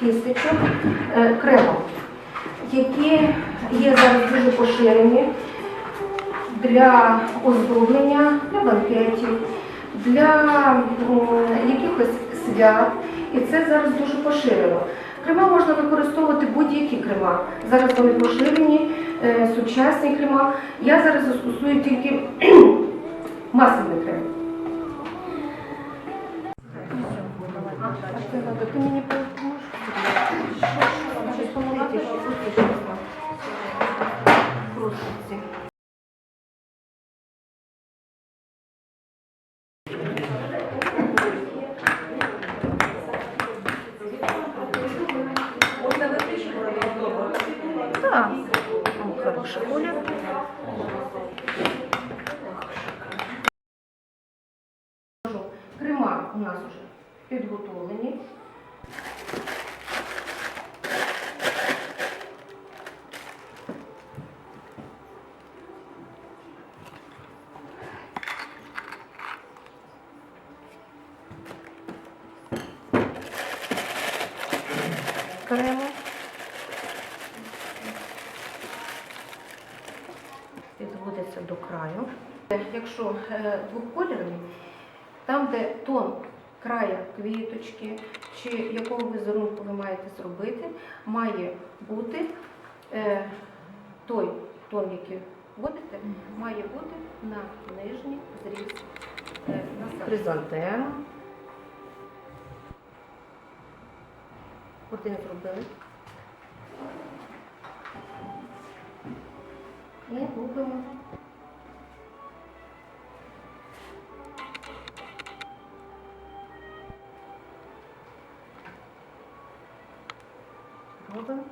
кісточок е, кремом, які є зараз дуже поширені для оздоблення, для банкетів, для якихось свят. І це зараз дуже поширено. Крема можна використовувати будь-які крема. Зараз вони поширені, е, сучасні крема. Я зараз застосую тільки масляний крем. Ти мені Да, он хороший колер. Крема у нас вже підготовлені. Крему. Підводиться до краю. Якщо е, двокольорний, там, де тон края квіточки чи якого візерунку ви маєте зробити, має бути е, той тон, який вводите, має бути на нижній зріз е, хризантема. Один зробили. І губимо. Робимо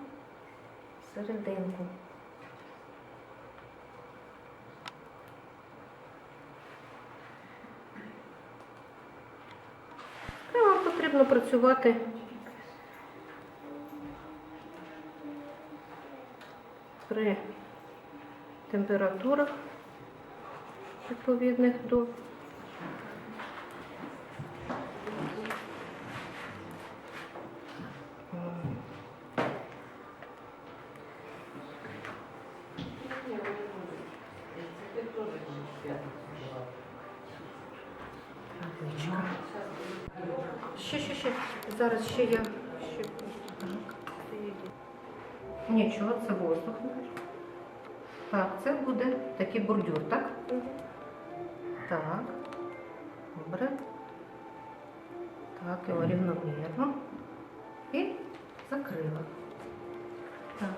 серединку. І потрібно працювати при температурах відповідних до. Ще, ще, ще. Зараз ще я. Ще. Нічого, це воздух. Так, це буде такий бордюр, так? Так. Добре. Так, його рівномірно. І закрила. Так.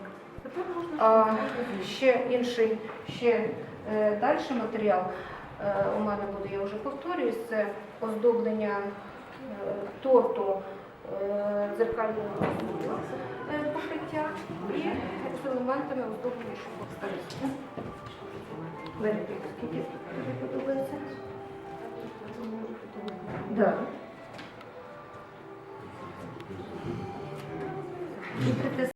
Тепер можна. А, ще інший, ще е, далі матеріал е, у мене буде, я вже повторююсь, це оздоблення е, торту Е, дзеркального е, покриття і з елементами оздоблення шукав старості. Так. Да.